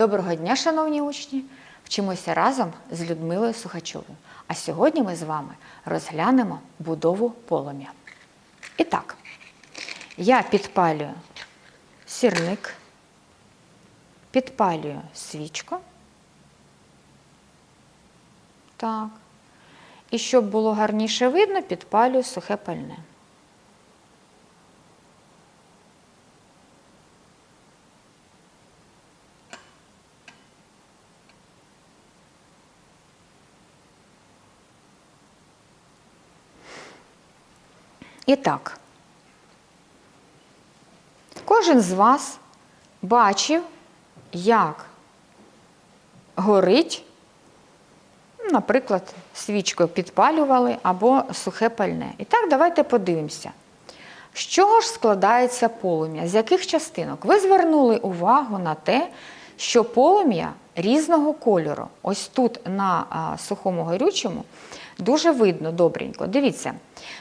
Доброго дня, шановні учні! Вчимося разом з Людмилою Сухачовою. А сьогодні ми з вами розглянемо будову полум'я. І так, я підпалюю сірник, підпалюю свічку. Так. І щоб було гарніше видно, підпалюю сухе пальне. І так, кожен з вас бачив, як горить, наприклад, свічкою підпалювали або сухе пальне. І так, давайте подивимося. З чого ж складається полум'я? З яких частинок? Ви звернули увагу на те, що полум'я різного кольору. Ось тут на сухому горючому дуже видно добренько. Дивіться,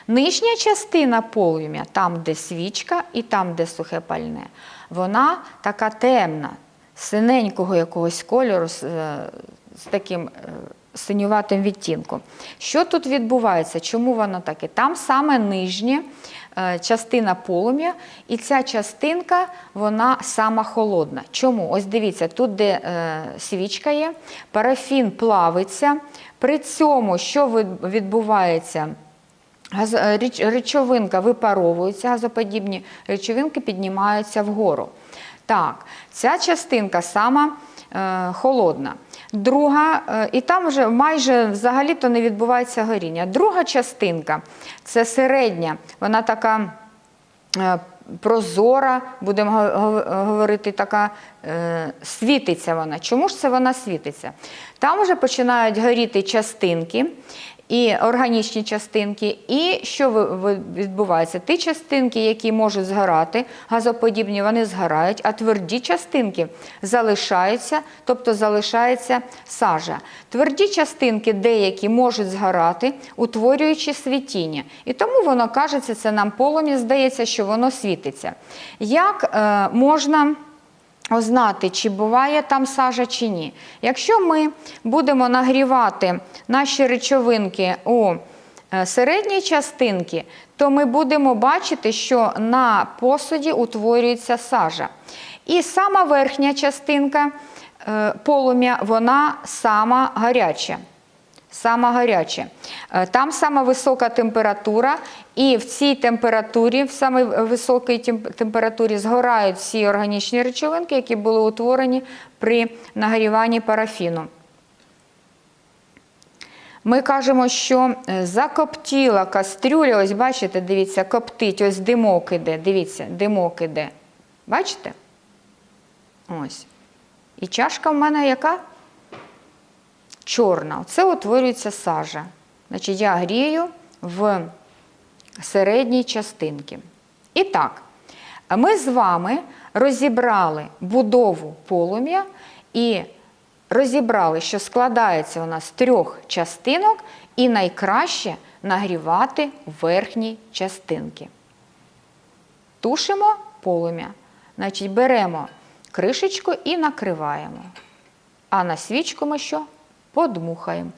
нижня частина полум'я, там, де свічка і там, де сухе пальне, вона така темна, синенького якогось кольору, з, е, таким е, синюватим відтінком. Що тут відбувається? Чому воно таке? Там саме нижня е, частина полум'я, і ця частинка вона сама холодна. Чому? Ось дивіться, тут, де е, свічка є, парафін плавиться. При цьому, що відбувається? Е, Речовинка випаровується, газоподібні речовинки піднімаються вгору. Так, ця частинка сама е, холодна. Друга, е, і там вже майже взагалі-то не відбувається горіння. Друга частинка це середня, вона така е, прозора, будемо го- го- говорити, така е, світиться вона. Чому ж це вона світиться? Там вже починають горіти частинки. І органічні частинки, і що відбувається? Ті частинки, які можуть згорати, газоподібні, вони згорають, а тверді частинки залишаються, тобто залишається сажа. Тверді частинки деякі можуть згорати, утворюючи світіння. І тому воно кажеться, це нам полум'я, здається, що воно світиться. Як е, можна ознати, чи буває там сажа чи ні. Якщо ми будемо нагрівати наші речовинки у е, середній частинки, то ми будемо бачити, що на посуді утворюється сажа. І сама верхня частинка е, полум'я, вона сама гаряча. Сама гаряче. Е, Там сама висока температура, і в цій температурі, в самій високій температурі, згорають всі органічні речовинки, які були утворені при нагріванні парафіну. Ми кажемо, що е, закоптіла кастрюля, ось бачите, дивіться, коптить, ось димок іде, дивіться, димок іде. Бачите? Ось. І чашка в мене яка? Чорна. Це утворюється сажа. Значить, я грію в середній частинці. І так, ми з вами розібрали будову полум'я і розібрали, що складається у нас з трьох частинок, і найкраще нагрівати верхні частинки. Тушимо полум'я. Значить, беремо кришечку і накриваємо. А на свічку ми що? Подмухаємо.